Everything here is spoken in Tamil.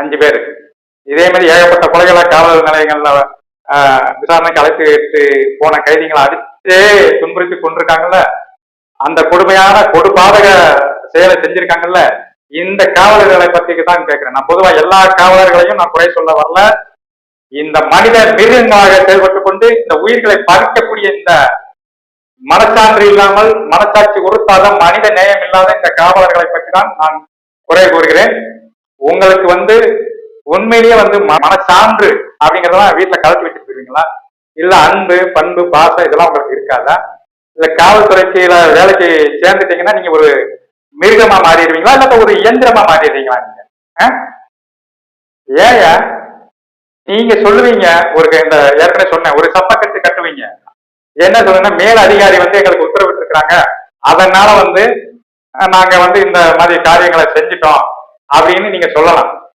அஞ்சு பேர். இதே மாதிரி ஏகப்பட்ட கொலைகளை காவல் நிலையங்கள்ல விசாரணைக்கு அழைத்து வைத்து போன கைதிகளை அடித்தே துன்புறுத்தி கொண்டிருக்காங்கல்ல. அந்த கொடுமையான கொடுபாதக செயலை செஞ்சிருக்காங்கல்ல. இந்த காவலர்களை பத்தி தான் கேட்கிறேன் நான் பொதுவா எல்லா காவலர்களையும் நான் குறை சொல்ல வரல. இந்த மனித மிருகங்களாக செயல்பட்டு கொண்டு இந்த உயிர்களை பறிக்கக்கூடிய இந்த மனச்சான்று இல்லாமல் மனசாட்சி உறுத்தாத மனித நேயம் இல்லாத இந்த காவலர்களை பற்றி தான் நான் குறை கூறுகிறேன். உங்களுக்கு வந்து உண்மையிலேயே வந்து ம- அப்படிங்கறதெல்லாம் வீட்டுல கலத்தி வச்சுட்டு போயிருவீங்களா இல்ல அன்பு பண்பு பாசம் இதெல்லாம் உங்களுக்கு இருக்காதா? இல்ல காவல்துறைக்கு இல்ல வேலைக்கு சேர்ந்துட்டீங்கன்னா நீங்க ஒரு மிருகமா மாறிடுவீங்களா? இல்ல ஒரு இயந்திரமா மாறிடுவீங்களா நீங்க? ஆ? ஏயா நீங்க சொல்லுவீங்க ஒரு இந்த ஏற்கனவே சொன்னேன் ஒரு சப்பக்கட்டு கட்டுவீங்க. என்ன சொல்லுங்கன்னா மேல் அதிகாரி வந்து எங்களுக்கு உத்தரவிட்டு இருக்கிறாங்க அதனால வந்து நாங்க வந்து இந்த மாதிரி காரியங்களை செஞ்சிட்டோம். அப்படின்னு நீங்க சொல்லலாம்.